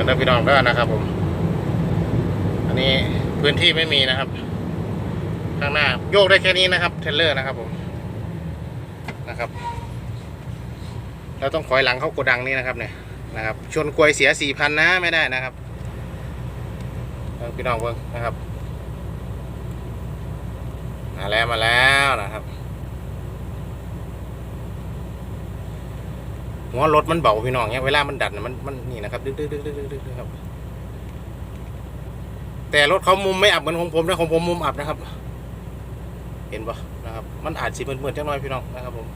นะพี่น้องเด้นะครับผม อันนี้พื้นที่ไม่มีนะครับ ข้างหน้าโยกได้แค่นี้นะครับ เทเลอร์นะครับผมนะครับเราต้องถอยหลังเข้าโกดังนี้นะครับเนี่ยนะครับ ชนกลวยเสียสี่พันนะไม่ได้นะครับเออพี่น้องเบิ้งนะครับ มาแล้วมาแล้วนะครับ หัวรถมันเบาพี่น้องเนี่ยเวลามันดันมันมันนี่นะครับดึกดึกดึกดึกดึกดึกครับ แต่รถเขามุมไม่อับเหมือนของผมนะของผมมุมอับนะครับ เห็นปะนะครับ มันอาจสีเมืดๆจังหน่อยพี่น้องนะครับ ผม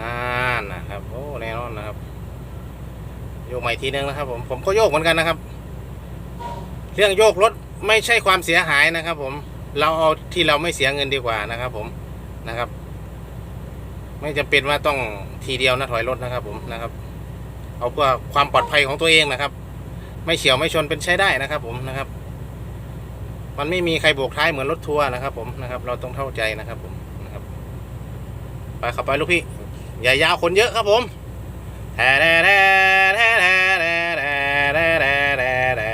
งานนะครับโอ้แน่นอนนะครับโยกใหม่ทีนึงนะครับ ผมผมก็โยกเหมือนกันนะครับ เรื่องโยกรถไม่ใช่ความเสียหายนะครับ ผมเราเอาที่เราไม่เสียเงินดีกว่านะครับ ผมนะครับ ไม่จำเป็นว่าต้องทีเดียวนะถอยรถนะครับผมนะครับ เอาเพื่อความปลอดภัยของตัวเองนะครับ ไม่เฉียวไม่ชนเป็นใช้ได้นะครับ ผมนะครับ มันไม่มีใครโบกท้ายเหมือนรถทัวร์นะครับ ผมนะครับ เราต้องเข้าใจนะครับ ผมนะครับไปขับไปลูกพี่อย่ายาวคนเยอะครับผมแท้แท้แท้แท้แท้แท้แท้แท้แท้แท้แท้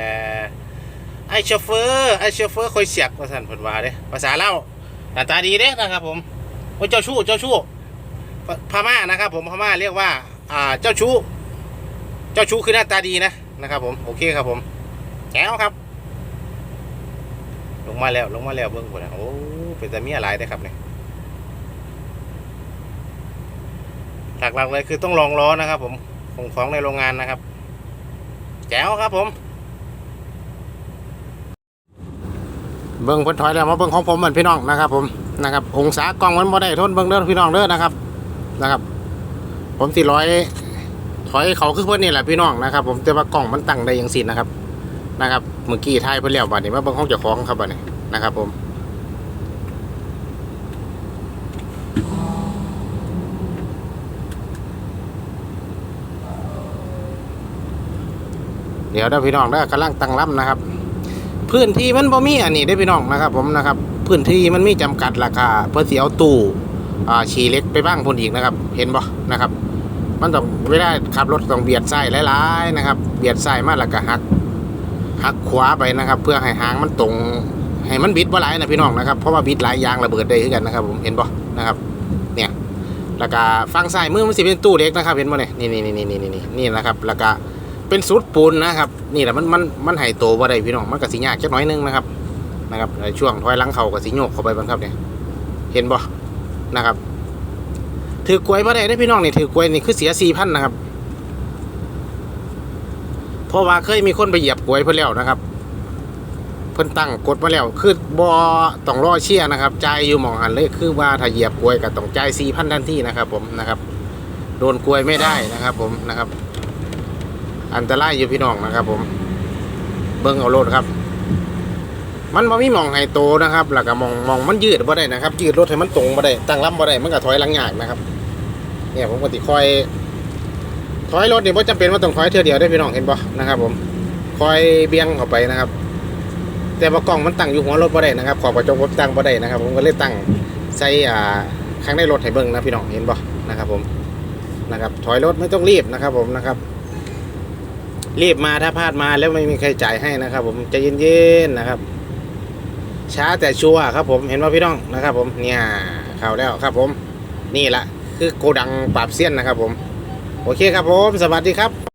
ไอโชเฟอร์ไอโชเฟอร์คอยเสียกภาษาเพิ่นว่าเด้ภาษาเล่าหน้าตาดีเด้นะครับผมโอ้เจ้าชู้เจ้าชู้ พม่านะครับผมพม่าเรียกว่า อ่าเจ้าชู้ เจ้าชู้คือหน้าตาดีนะนะครับ ผมโอเคครับผมแก้วครับ ลงมาแล้วลงมาแล้วเบิ้งคนนะโอ้เป็นแต่มีอะไรได้ครับเนี่ยหลักๆเลยคือต้องลองล้อนะครับ ผมของของในโรงงานนะครับ แจ๋วครับผม เบิ้งพ้นถอยแล้วมาเบิ้งของผมเหมือนพี่น้องนะครับ ผมนะครับ องศากล้องมันบ่ได้ทนเบิ้งเด้อพี่น้องเด้อนะครับ นะครับ ผมสี่ร้อยถอยเขาคือเพื่อนนี่แหละพี่น้องนะครับ ผมแต่ว่ากล้องมันตั้งได้ย่างสินะครับนะครับเมื่อกี้ทายเพื่อนแล้วบัดนี้มาเบิ่งห้องเจ้าของครับบัดนี้นะครับ ผมเดี๋ยวเด้พี่น้องเด้กำลังตั้งลำนะครับ พื้นที่มันบ่มีอันนี้ได้พี่น้องนะครับ ผมนะครับ พื้นที่มันมีจำกัดราคาเพื่อเสิเอาตู้ ฉีเล็กไปบ้างพนอีกนะครับ เห็นบ่นะครับ มันต้องเวลาขับรถต้องเบียดซ้หลายๆนะครับ เบียดซ้มาแล้วก็หักหักขวาไปนะครับ เพื่อให้หางมันตรงให้มันบิดบ่หลายนะพี่น้องนะครับเพราะว่าบิดหลายยางระเบิดได้คือกันนะครับ ผมเห็นบ่นะครับ เนี่ยแล้วก็ฝั่งซ้มือมันสิเป็นตู้เล็กนะครับ เห็นบ่เนี่ยนี่นี่นี่นี่นี่นี่นี่นะครับ แล้วก็เป็นสุดปูนนะครับ นี่แหละมันมันมันให้โตบ่าได้พี่น้องมันก็สิยากจักน่อยนึงนะครับนะครับในช่วงถอยหลังเข่าก็สิโยกเข้าไปบังครับเนี่ยเห็นบ่ นะครับ ถือกล้วยบ่ได้ได้พี่น้องนี่ถือกล้วยนี่คือเสียสี่พันนะครับ เพราะว่าเคยมีคนไปเหยียบกล้วยเพิ่นแล้วนะครับเพิ่นตั้งกฎมาแล้ว คือบอต้องรอเชียนะครับใจอยู่หมองหันเลยคือว่าถ้าเหยียบกล้วยก็ต้องใจสี่พันทันทีนะครับ ผมนะครับ โดนกล้วยไม่ได้นะครับ ผมนะครับ อันตรายอยู่พี่น้องนะครับ ผม เบิ้งเอาโลดครับ มันบ่มีมองให้โตนะครับแล้วก็มองมองมันยืดบ่ได้นะครับ ยืดรถให้มันตรงบ่ได้ตั้งลำบ่ได้มันก็ถอยหลังยากนะครับเนี่ยผมก็ติคอย ถอยรถเนี่บ่จำเป็นว่าต้องถอยเทื่อเดียวได้พี่น้องเห็นบ่นะครับ ผมคอยเบี่ยงเข้าไปนะครับ แต่ว่ากล้องมันตั้งอยู่หัวรถบ่ได้นะครับขอบกระจกผมตั้งบ่ได้นะครับ ผมก็เลยตั้งใส่อ่าข้างในรถให้เบิ่งนะพี่น้องเห็นบ่นะครับ ผมนะครับ ถอยรถไม่ต้องรีบนะครับ ผมนะครับรีบมาถ้าพลาดมาแล้วไม่มีใครจ่ายให้นะครับ ผมใจเย็นๆนะครับ ช้าแต่ชัวร์ครับผมเห็นว่าพี่น้องนะครับ ผมเนี่ยเข้าแล้วครับ ผมนี่แหละคือโกดังปราบเซียนนะครับ ผม โอเคครับผม สวัสดีครับ